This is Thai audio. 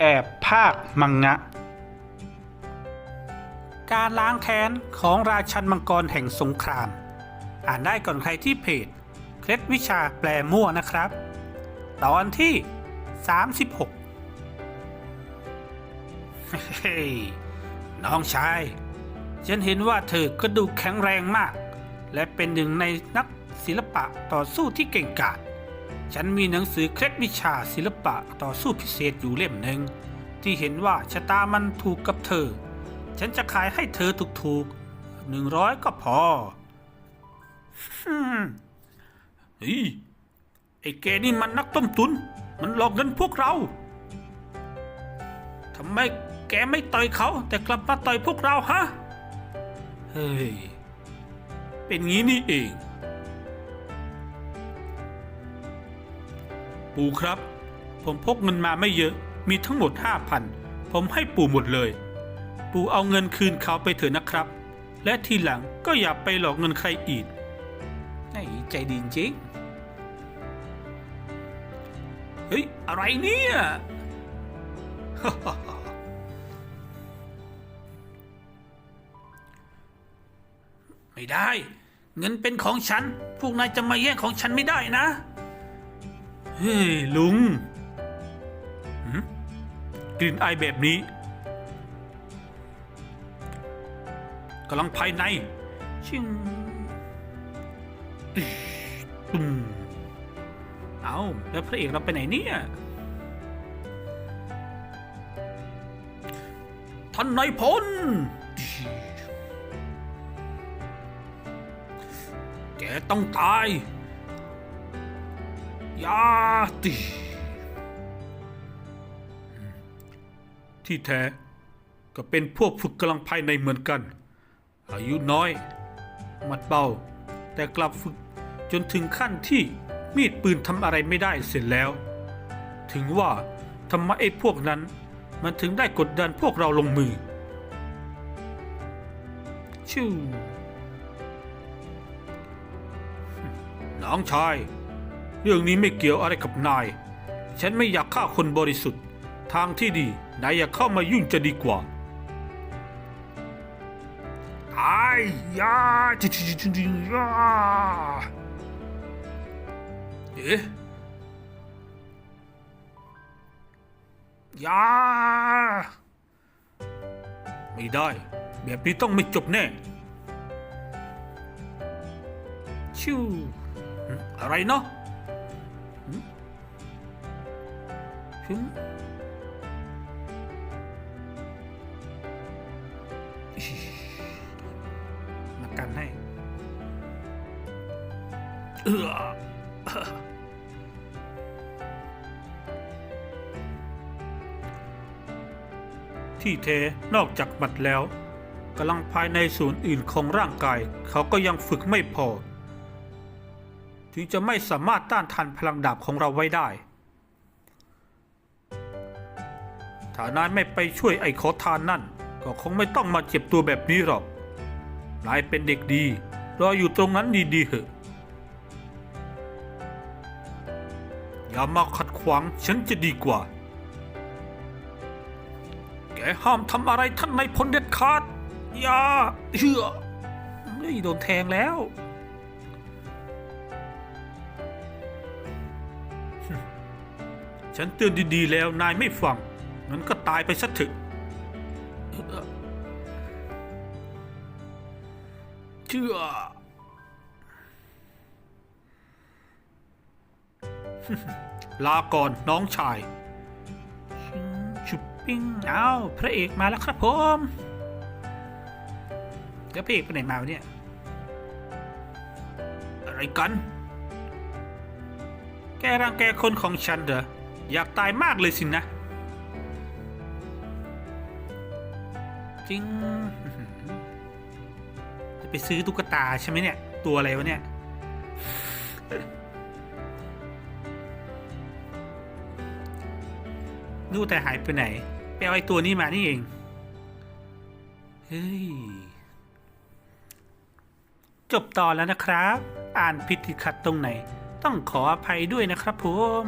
แอบภาคมังงะ การล้างแค้นของราชันมังกรแห่งสงคราม อ่านได้ก่อนใครที่เพจ เคล็ดวิชาแปลมั่วนะครับ ตอนที่ 36เฮ้ยน้องชาย ฉันเห็นว่าเธอก็ดูแข็งแรงมาก และเป็นหนึ่งในนักศิลปะต่อสู้ที่เก่งกาจ ฉันมีหนังสือเคล็ดวิชาศิลปะต่อสู้พิเศษอยู่เล่มหนึ่ง ที่เห็นว่าชะตามันถูกกับเธอ ฉันจะขายให้เธอถูกๆหนึ่งร้อยก็พอฮึมไอ้แกนี่มันนักต้มตุน มันหลอกเงินพวกเราทำไมแกไม่ต่อยเขา แต่กลับมาต่อยพวกเราฮะ เฮ้ย เป็นงี้นี่เอง ปู่ครับ ผมพกเงินมาไม่เยอะ มีทั้งหมดห้าพัน ผมให้ปู่หมดเลย ปู่เอาเงินคืนเขาไปเถอะนะครับ และทีหลังก็อย่าไปหลอกเงินใครอีกไอ้ใจดีจริง เฮ้ย อะไรเนี่ย ไม่ได้ เงินเป็นของฉัน พวกนายจะมาแย่งของฉันไม่ได้นะ เฮ้ยลุงกลิ่นไอแบบนี้กำลังภายใน ชิงตุ้มเอาแล้วพระเอกเราไปไหนเนี่ยท่านนายพลแกต้องตายาติที่แท้ก็เป็นพวกฝึกกำลังภายในเหมือนกัน อายุน้อย มัดเบา แต่กลับฝึกจนถึงขั้นที่มีดปืนทำอะไรไม่ได้เสร็จแล้ว ถึงว่าทำไมไอ้พวกนั้นมันถึงได้กดดันพวกเราลงมือ ชิวน้องชาย เรื่องนี้ไม่เกี่ยวอะไรกับนาย ฉันไม่อยากฆ่าคนบริสุทธิ์ ทางที่ดี นายอย่าเข้ามายุ่งจะดีกว่าไอ้ยาจิจิจิจิจิยาเอ๊ะยาไม่ได้ แบบนี้ต้องไม่จบแน่ ชิวหึอะไรเนาะ หึอิ๊ยมากันให้เออที่เทนอกจากหมัดแล้วกำลังภายในส่วนอื่นของร่างกาย เขาก็ยังฝึกไม่พอ ถึงจะไม่สามารถต้านทานพลังดาบของเราไว้ได้ ถ้านายไม่ไปช่วยไอ้ขอทานนั่น ก็คงไม่ต้องมาเจ็บตัวแบบนี้หรอก นายเป็นเด็กดี รออยู่ตรงนั้นดีๆเหอะ อย่ามาขัดขวางฉันจะดีกว่า แกห้ามทำอะไรท่านนายพลเด็ดขาด อย่าเชื่อเฮ้ยโดนแทงแล้วฉันเตือนดีๆแล้วนายไม่ฟัง งั้นก็ตายไปซะเถอะเชื่อลาก่อนน้องชาย ชุบปิ้งเอาพระเอกมาแล้วครับผมแล้วพระเอกไปไหนมาวะเนี่ย อะไรกัน แกรังแกคนของฉันเหรอ อยากตายมากเลยสินะ จริงจะไปซื้อตุ๊กตาใช่ไหมเนี่ย ตัวอะไรวะเนี่ยนู่แต่หายไปไหน ไปเอาไอ้ตัวนี้มานี่เอง เฮ้ย จบตอนแล้วนะครับ อ่านผิดติดขัดตรงไหน ต้องขออภัยด้วยนะครับผม